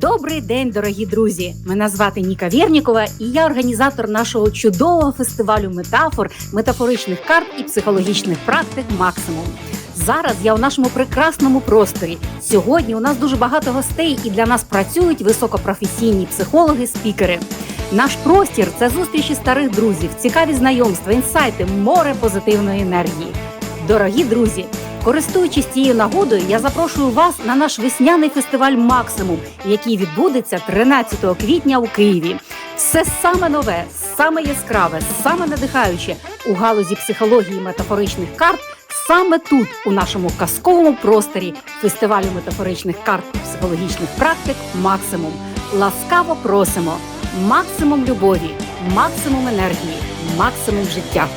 Добрий день, дорогі друзі! Мене звати Ніка Вєрнікова, і я організатор нашого чудового фестивалю метафор, метафоричних карт і психологічних практик Максимум. Зараз я у нашому прекрасному просторі. Сьогодні у нас дуже багато гостей, і для нас працюють високопрофесійні психологи, спікери. Наш простір це зустрічі старих друзів, цікаві знайомства, інсайти, море позитивної енергії. Дорогі друзі, користуючись цією нагодою, я запрошую вас на наш весняний фестиваль Максимум, який відбудеться 13 квітня у Києві. Все саме нове, саме яскраве, саме надихаюче у галузі психології метафоричних карт. Саме тут, у нашому казковому просторі фестивалю метафоричних карт і психологічних практик Максимум. Ласкаво просимо! Максимум любові, максимум енергії, максимум життя.